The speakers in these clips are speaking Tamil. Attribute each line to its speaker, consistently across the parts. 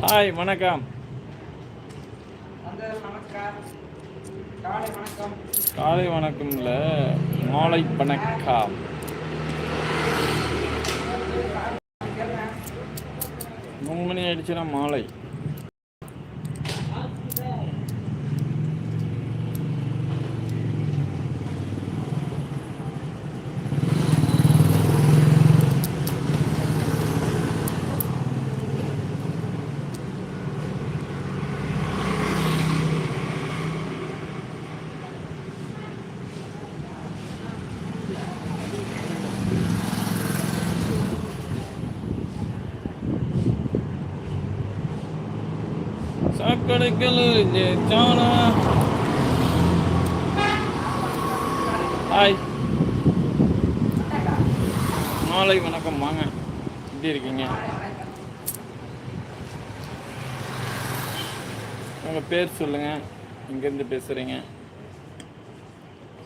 Speaker 1: ஹாய் வணக்கம்.
Speaker 2: காலை
Speaker 1: வணக்கம்ல. மாலை வணக்கம். மூணு மணி ஆயிடுச்சுன்னா மாலை. சாக்கடைக்கல் Daytona. ஹாய். மாலை வணக்கம் வாங்க. எப்படி இருக்கீங்க? உங்கள் பேர் சொல்லுங்கள் இங்கேருந்து பேசுகிறீங்க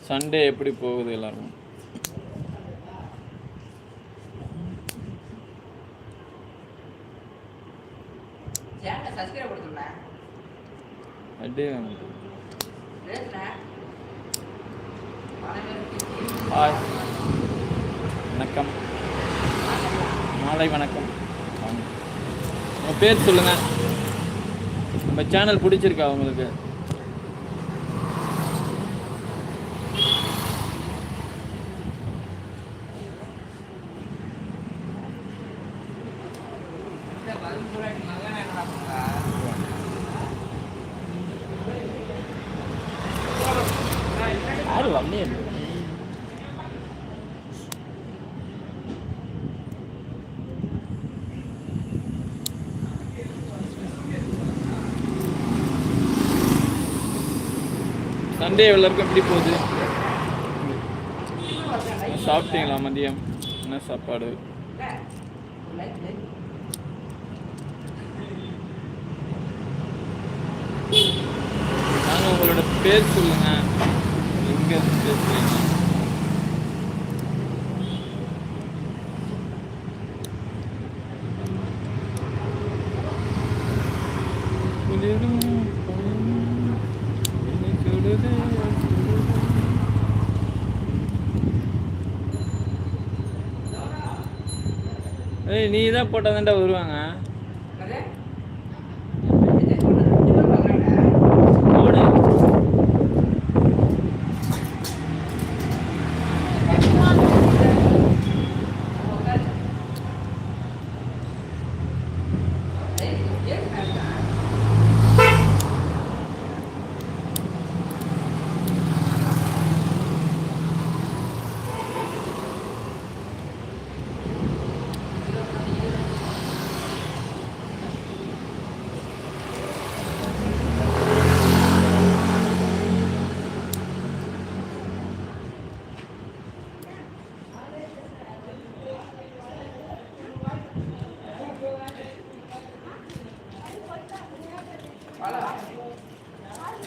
Speaker 1: சண்டே எப்படி போகுது
Speaker 2: எல்லாருக்கும்?
Speaker 1: அப்படியே ஹாய் வணக்கம். மாலை வணக்கம். உங்கள் பேர் சொல்லுங்கள் நம்ம சேனல் பிடிச்சிருக்கா உங்களுக்கு? யாரு சண்டே எல்லாருக்கும் எப்படி போகுது? சாப்பிட்டீங்களா மதியம்? என்ன சாப்பாடு? நாங்கள் உங்களோட பேர் சொல்லுங்க. எங்க இருந்து பேசுறீங்க ஏய் நீ தான் போட்டால் தான்டா வருவாங்க போடு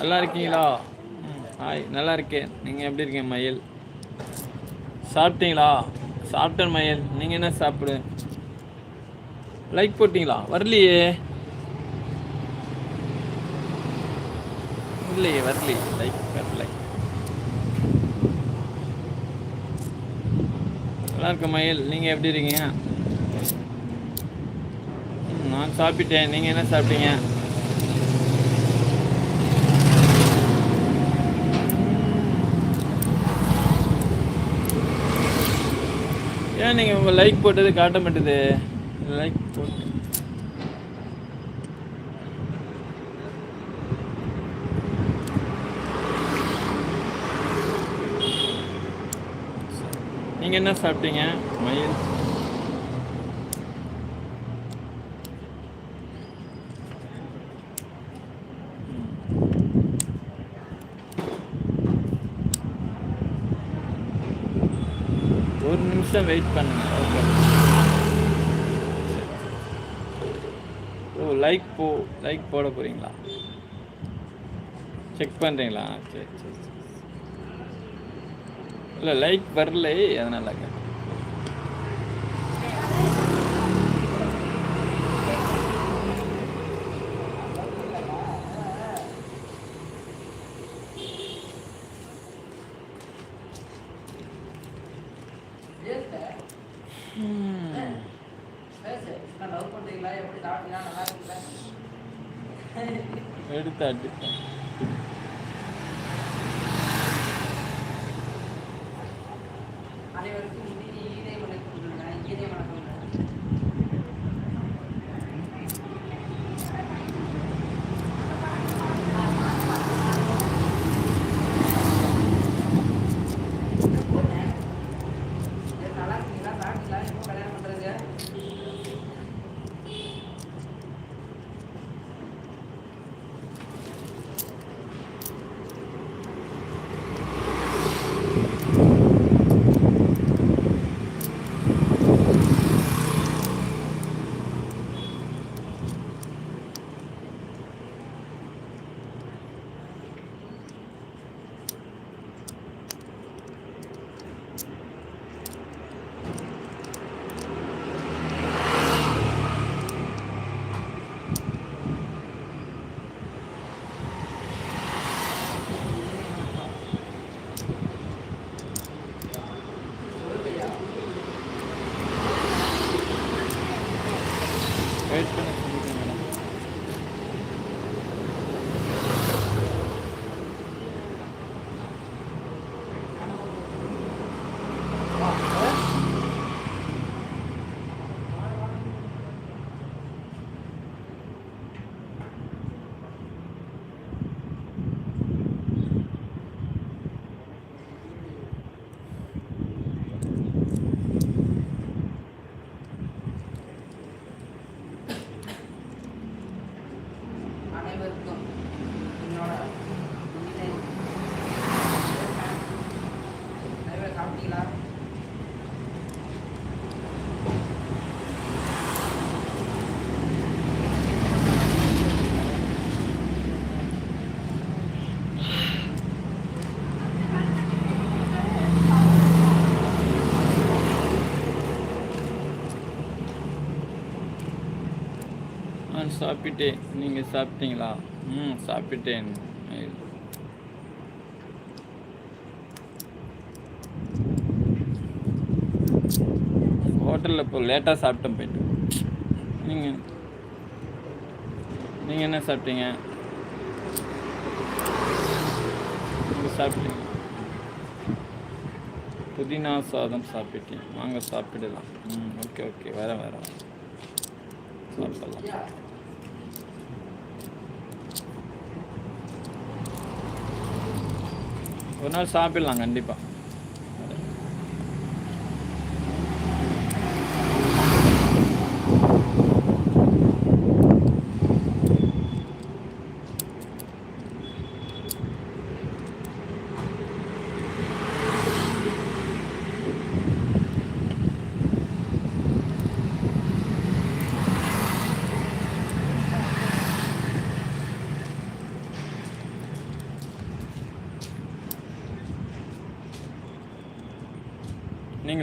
Speaker 1: நல்லா இருக்கீங்களா? ம், ஹாய் நல்லா இருக்கேன். நீங்கள் எப்படி இருக்கீங்க மயில்? சாப்பிட்டீங்களா? சாப்பிட்டேன் மயில். நீங்கள் என்ன சாப்பிடு? லைக் போட்டிங்களா? வரலையே. இல்லையே வரலையே. லைக் வரல. நல்லா இருக்க மயில். நீங்கள் எப்படி இருக்கீங்க? நான் சாப்பிட்டேன். நீங்கள் என்ன சாப்பிட்டீங்க? ஏன் நீங்கள் உங்கள் லைக் போட்டது காட்ட மாட்டேது? லைக் போட்டு. நீங்கள் என்ன சாப்பிட்டீங்க? மயில் ஒரு நிமிஷம் வெயிட் பண்ணுங்க. ஓகே ஓ லைக் போ லைக் போட போகிறீங்களா செக் பண்ணுறீங்களா சரி சரி சரி. இல்லை லைக் வரல அதனால
Speaker 2: that different
Speaker 1: நான் சாப்பிட்டேன். நீங்கள் சாப்பிட்டீங்களா? ம் சாப்பிட்டேன். ஹோட்டலில் இப்போ லேட்டாக சாப்பிட்டேன் போயிட்டு. நீங்கள் நீங்கள் என்ன சாப்பிட்டீங்க? நீங்கள் சாப்பிட்டீங்க. புதினா சாதம் சாப்பிட்டேன். வாங்க சாப்பிடலாம். ம் ஓகே ஓகே. வரேன் வரேன் சாப்பிடலாம். ஒரு நாள் சாப்பிடலாம் கண்டிப்பாக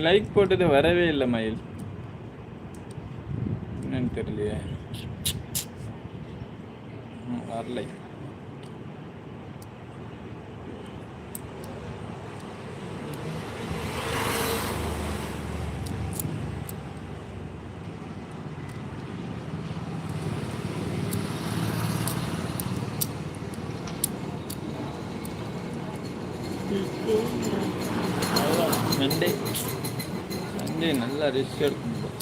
Speaker 1: நீங்கள் லைக் போட்டது வரவே இல்லை மயில். என்னன்னு தெரியலையே. ம், வரலை. சண்டே நல்லா ரெஸ்ட் எடுக்கணும்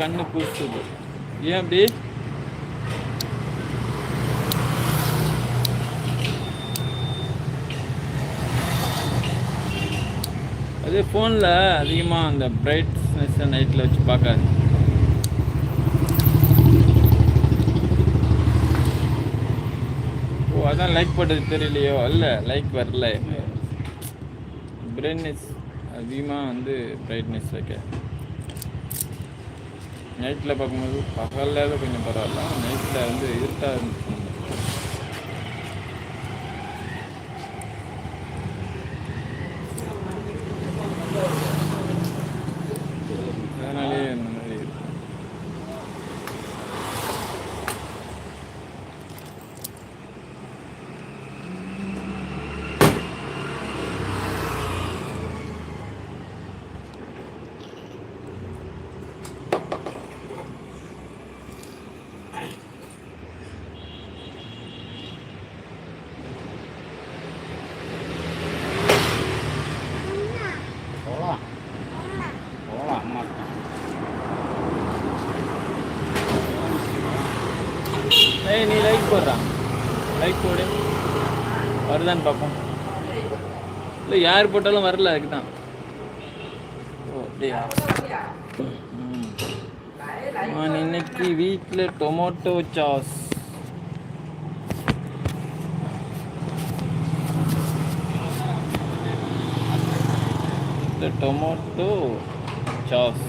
Speaker 1: கண்ணு கூசுது ஏன் அப்படி? அதே ஃபோனில் அதிகமாக அந்த பிரைட்னஸ் நைட்டில் வச்சு பார்க்காது. ஓ அதான் லைக் பண்ணுறது தெரியலையோ? அல்ல லைக் வரல. பிரைட்னஸ் அதிகமாக வந்து பிரைட்னஸ் வைக்க. நைட்டில் பார்க்கும்போது பகலில் கொஞ்சம் பரவாயில்ல. நைட்டில் வந்து இருட்டாக இருந்துச்சு அதனாலேயே இந்த மாதிரி இருக்கு
Speaker 3: போகலாம் போகலாம் அம்மா
Speaker 1: ஏய் நீ லைக் போடுறா லைக் போடு வருதான்னு பார்ப்போம். இல்லை யார் போட்டாலும் வரல அதுக்கு தான் ஓ அப்படியா? நான் இன்னைக்கு வீட்டில் tomato sauce. Tomato tomato sauce.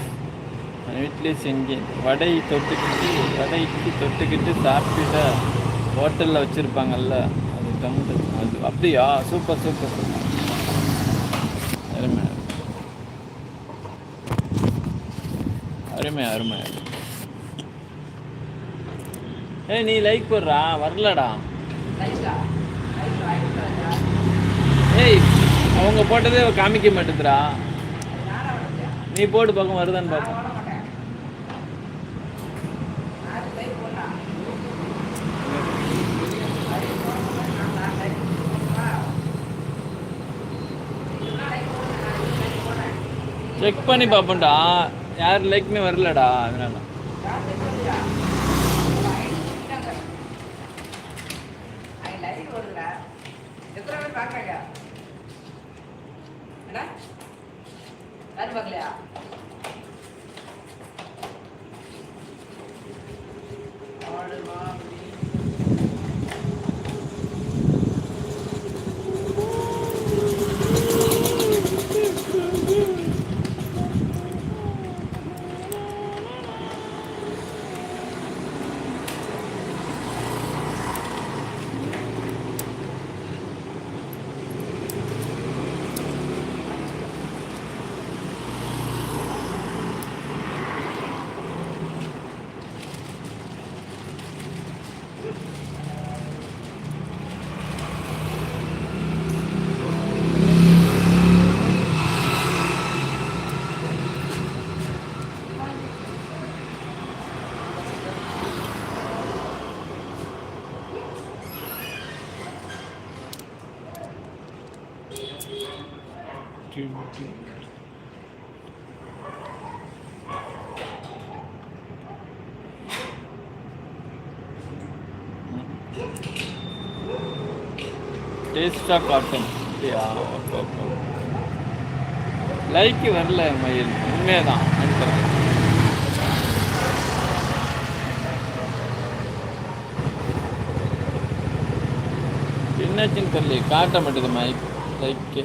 Speaker 1: வீட்டிலே செஞ்சேன். வடை தொட்டுக்கிட்டு வடைக்கு தொட்டுக்கிட்டு சாப்பிட்டுட்டா ஹோட்டலில் வச்சுருப்பாங்கல்ல அது டொமேட்டோ அது அப்படியா? Super super super. அருமை அருமை. அருமை ஏய் நீ லைக் போடுறா. வரலடா. ஏய் அவங்க போட்டதே காமிக்க மாட்டேதுடா. நீ போட்டு பார்க்க வருதான்னு பார்ப்போம் செக் பண்ணி பார்ப்போம்டா யார் லைக்குமே வரலடா அதனால.
Speaker 2: பார்க்கலையா?
Speaker 1: டேஸ்டாக காட்டும். அப்படியா ஓகே ஓகே லைக்கு வரல மயில். உண்மையதான். நண்பர்கள் என்னாச்சுன்னு தெரியல. காட்ட மாட்டேது mic like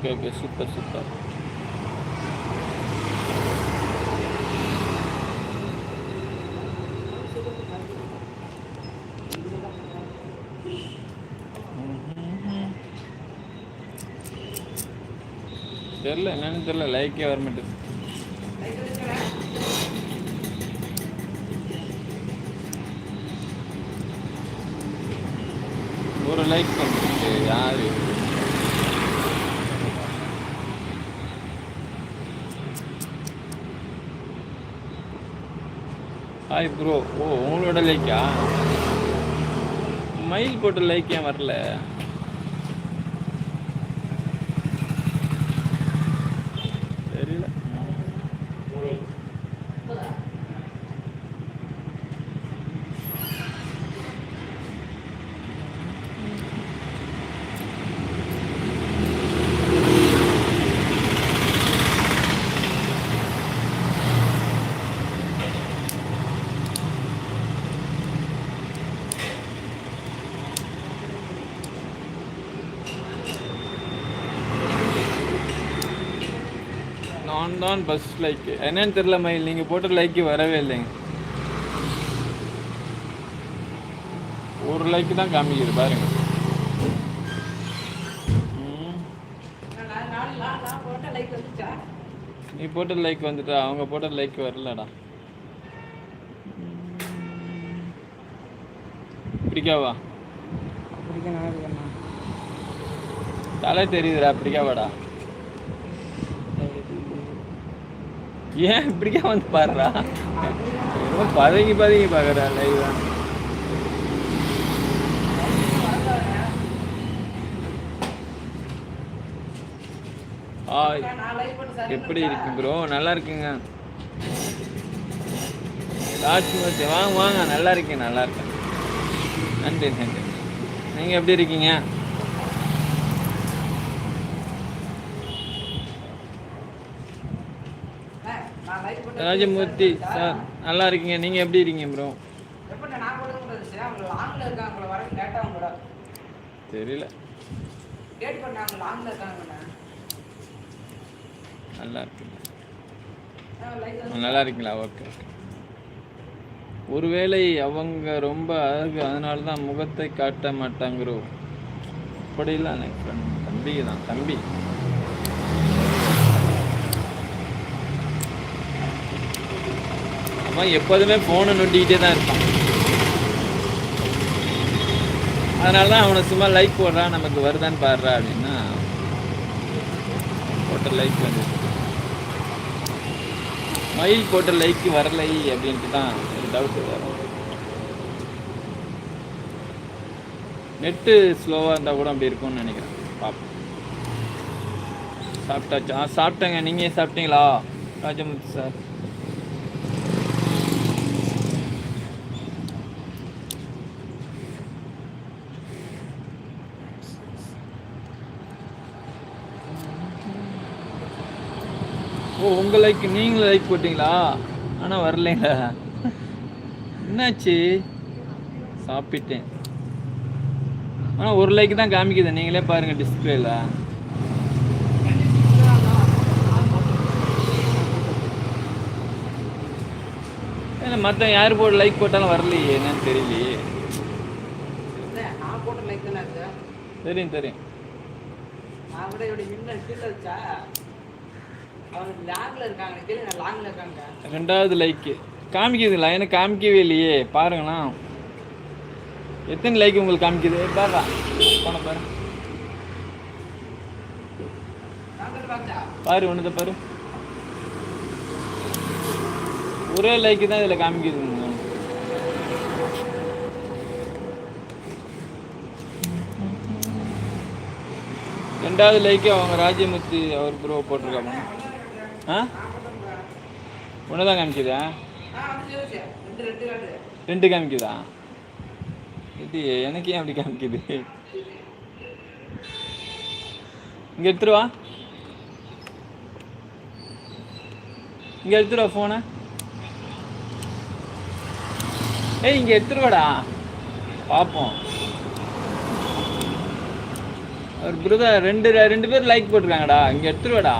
Speaker 1: okay okay super super தெரில என்னன்னு தெரில லைக்கே வர மாட்டேது ஒரு லைக் பண்ணிட்டு யாரு ஹாய் ப்ரோ ஓ உங்களோட லைக்கா மயில் போட்டு லைக் ஏன் வரல தெரியல நான் தான் பஸ் லைக் என்னன்னு தெரியல மயில் நீங்க போட்ட லைக் வரவே இல்லைங்க. ஒரு லைக் தான் காமிக்குது பாருங்க. நீ போட்ட லைக் வந்துட்டா அவங்க போட்ட லைக் வரலடா. பிடிக்காவா? தலை தெரியுதுடா பிடிக்காவாடா? ஏன் இப்படிக்கா வந்து பாடுறா? ஏதோ பதங்கி பதங்கி பார்க்குறா லைவ் தான் ஹாய் எப்படி இருக்கு ப்ரோ நல்லா இருக்குங்க? ராஜ்குமார் வாங்க வாங்க. நல்லா இருக்கேன் நல்லா இருக்கேன். நன்றி நன்றி. நீங்கள் எப்படி இருக்கீங்க
Speaker 2: நான் லைக் பண்ண
Speaker 1: ராஜமூர்த்தி சார் நல்லா இருக்கீங்க. நீங்கள் எப்படி இருக்கீங்க ப்ரோ தெரியல. நல்லா இருக்குங்க. நல்லா இருக்கீங்களா? ஓகே ஓகே ஒருவேளை அவங்க ரொம்ப அழகு அதனால தான் முகத்தை காட்ட மாட்டாங்கிறோ அப்படிலாம் எனக்கு தம்பி தான் தம்பி. அவன் எப்போதுமே ஃபோனை நொட்டிக்கிட்டே தான் இருப்பான். அதனால தான் அவனை சும்மா லைக் போடுறான் நமக்கு வருதான்னு பாடுறா அப்படின்னா போட்ட லைக் வந்து மயில் போட்ட லைக் வரலை அப்படின்ட்டு தான் ஒரு டவுட் வரும். நெட்டு ஸ்லோவாக இருந்தால் கூட அப்படி இருக்கும்னு நினைக்கிறேன். பார்ப்போம் சாப்பிட்டாச்சா. ஆ சாப்பிட்டேங்க. நீங்கள் சாப்பிட்டீங்களா? ராஜமுத்து சார் ஓ உங்கள் லைக் நீங்களும் லைக் போட்டிங்களா? ஆனால் வரலைங்களா என்னாச்சு? சாப்பிட்டேன். ஆனால் ஒரு லைக் தான் காமிக்குது. நீங்களே பாருங்கள் டிஸ்பிளேல இல்லை மற்ற யார் போட்டு லைக் போட்டாலும் வரலையே. என்னன்னு தெரியலையே. தெரியும் தெரியும். ரெண்டாவது லைக்கு காமிக்குதுங்களா எனக்கு காமிக்கவே இல்லையே. பாருங்களா. எத்தனை லைக் உங்களுக்கு காமிக்குது? பாருடா. போன பாரு. பாரு ஒன்றதை பாரு. ஒரே லைக்கு தான் இதில் காமிக்குதுங்க ரெண்டாவது லைக்கு அவங்க ராஜ்யமூர்த்தி அவர் ப்ரோ போட்டிருக்காங்க. ஆ? ஒன்று தான் காமிக்குதா
Speaker 2: ரெண்டு
Speaker 1: காமிக்குதா? இது எனக்கு ஏன் அப்படி காமிக்குது? இங்கே எடுத்துருவா இங்கே எடுத்துருவா ஃபோனை ஏய் இங்கே எடுத்துருவாடா பார்ப்போம் ஒரு பிரதர் ரெண்டு ரெண்டு பேர் லைக் போட்டிருக்காங்கடா. இங்கே எடுத்துருவாடா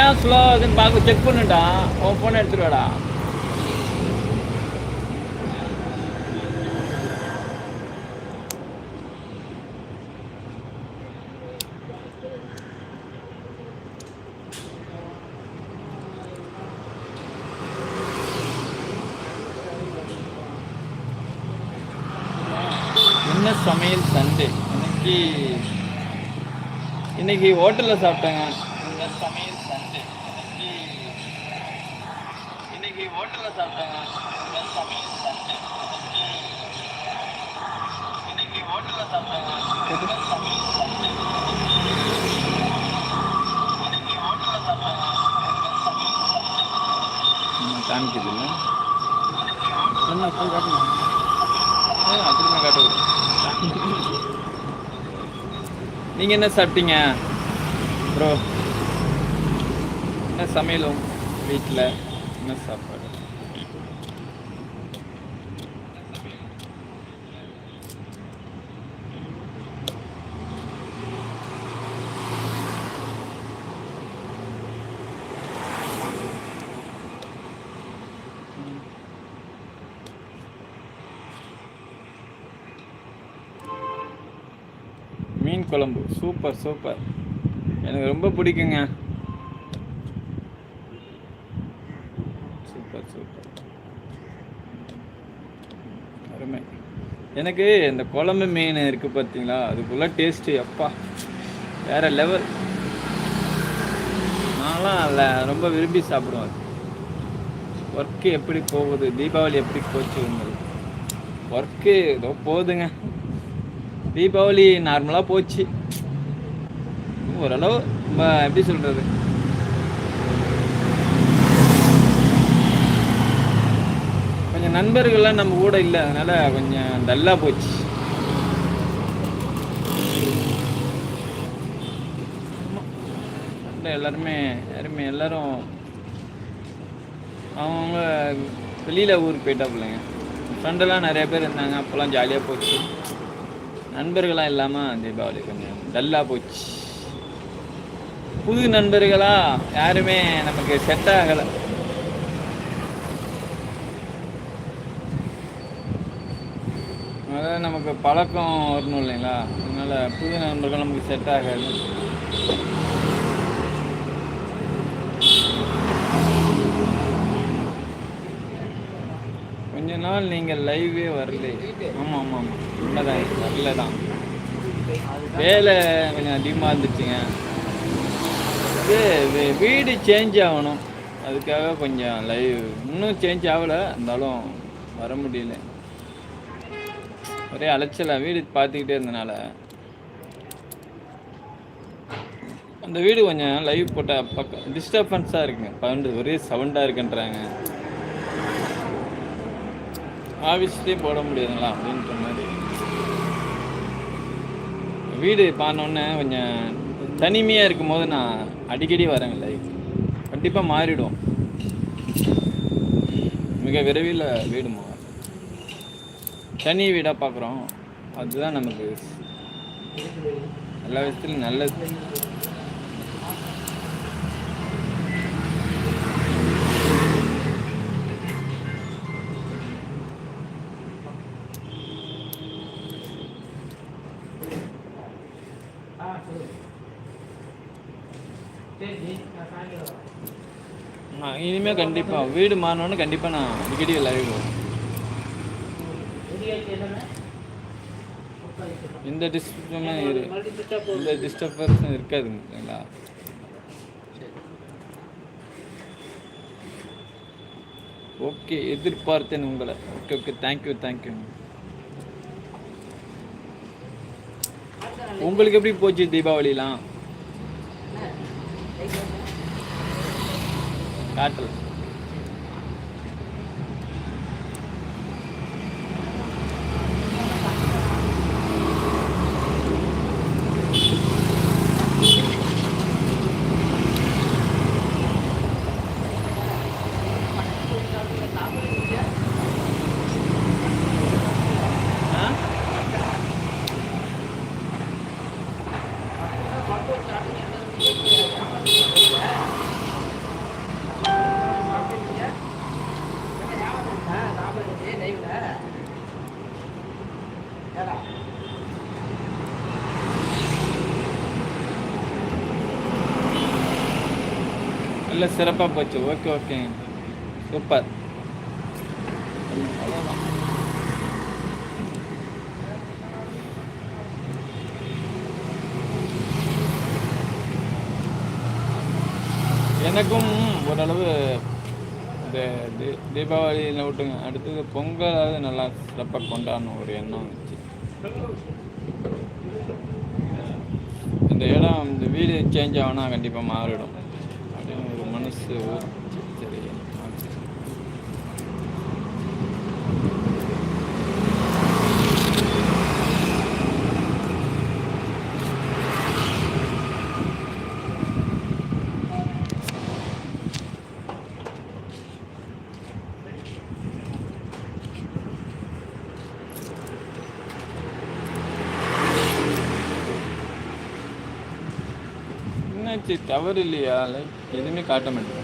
Speaker 1: ஏன் ஸ்லோ ஆகுதுன்னு பார்க்க செக் பண்ணுடா. உன் ஃபோனை எடுத்துருவாடா என்ன சமையல் சண்டே? இன்னைக்கு இன்னைக்கு ஹோட்டலில் சாப்பிட்டேங்க. என்ன சமையல் சண்டே இன்னைக்கு இன்னைக்கு ம், காமிக்குது இல்லை
Speaker 3: என்ன போய் காட்டணும்
Speaker 1: சாப்பிட்டீங்க? ப்ரோ என்ன சமையலும் வீட்டில் என்ன சாப்பாடு மீன் குழம்பு சூப்பர் சூப்பர் எனக்கு ரொம்ப பிடிக்குங்க. சூப்பர் சூப்பர் அருமை. எனக்கு இந்த குழம்பு மீன் இருக்குது பார்த்தீங்களா? அதுக்குள்ள டேஸ்ட்டு அப்பா. வேற லெவல் நான்லாம் அதில் ரொம்ப விரும்பி சாப்பிடுவேன். ஒர்க்கு எப்படி போகுது? தீபாவளி எப்படி போச்சு உங்களுக்கு? ஒர்க்கு ஏதோ போகுதுங்க தீபாவளி நார்மலாக போச்சு. ஓரளவு நம்ம எப்படி சொல்கிறது கொஞ்சம் நண்பர்கள்லாம் நம்ம கூட இல்லை அதனால் கொஞ்சம் டல்லாக போச்சு. எல்லாருமே யாருமே எல்லாரும் அவங்க வெளியில் ஊருக்கு போயிட்டாப்புலங்க ஃப்ரெண்டெல்லாம் நிறைய பேர் இருந்தாங்க அப்போல்லாம் ஜாலியாக போச்சு. நண்பர்களாக இல்லாமல் தீபாவளி கொஞ்சம் டல்லாக போச்சு. புது நண்பர்களா? யாருமே நமக்கு செட் ஆகலை. அதாவது நமக்கு பழக்கம் வரணும் இல்லைங்களா? அதனால புது நண்பர்கள் நமக்கு செட் ஆகாது கொஞ்ச நாள் நீங்கள் லைவே வரல ஆமாம் ஆமாம் ஆமாம் உண்மைதான். வரல தான் வேலை கொஞ்சம் அதிகமாக இருந்துச்சுங்க. இது வீடு சேஞ்ச் ஆகணும். அதுக்காக கொஞ்சம் லைவ் இன்னும் சேஞ்ச் ஆகலை. இருந்தாலும் வர முடியல. ஒரே அலைச்சலாக வீடு பார்த்துக்கிட்டே இருந்தனால. அந்த வீடு கொஞ்சம் லைவ் போட்டால் பக்கம் டிஸ்டர்பன்ஸாக இருக்குங்க. பவுண்டு ஒரே சவுண்டாக இருக்குன்றாங்க. ஆஃபீஸ்லேயும் போட முடியாதுங்களா? அப்படின்ற மாதிரி. வீடு பார்த்தோன்னே கொஞ்சம் தனிமையாக இருக்கும் போது நான் அடிக்கடி வரேங்க லைவ் கண்டிப்பாக மாறிடும். மிக விரைவில் வீடுமா? தனி வீடாக பார்க்குறோம் அதுதான் நமக்கு எல்லா விஷயத்துலையும் நல்லது.
Speaker 2: நான்
Speaker 1: இனிமேல் கண்டிப்பாக வீடு மாறினோன்னு கண்டிப்பாக நான் அடிக்கடி லைவ் வரும்
Speaker 2: வெளியாச்சு என்னங்க உட்காந்து
Speaker 1: எந்த டிஸ்டர்புமே இரு எந்த இருக்காது இல்லைங்களா? ஓகே எதிர்பார்த்தேன் உங்களை. Okay okay. தேங்க்யூ தேங்க்யூ உங்களுக்கு எப்படி போச்சு தீபாவளிலாம்? காட்டல இல்லை சிறப்பாக போச்சு. ஓகே ஓகே சூப்பர் அவ்வளோதான் எனக்கும் ஓரளவு இந்த தீ தீபாவளியில் விட்டுங்க. அடுத்தது பொங்கலாவது நல்லா சிறப்பாக கொண்டாடணும். ஒரு எண்ணம் வச்சு. இந்த இடம் இந்த வீடு சேஞ்ச் ஆகுனா கண்டிப்பாக மாறிடும். மனசு ஓகே சரி என்னாச்சு தவறு இல்லையா லைக் எதுவுமே காட்ட மாட்டேன்.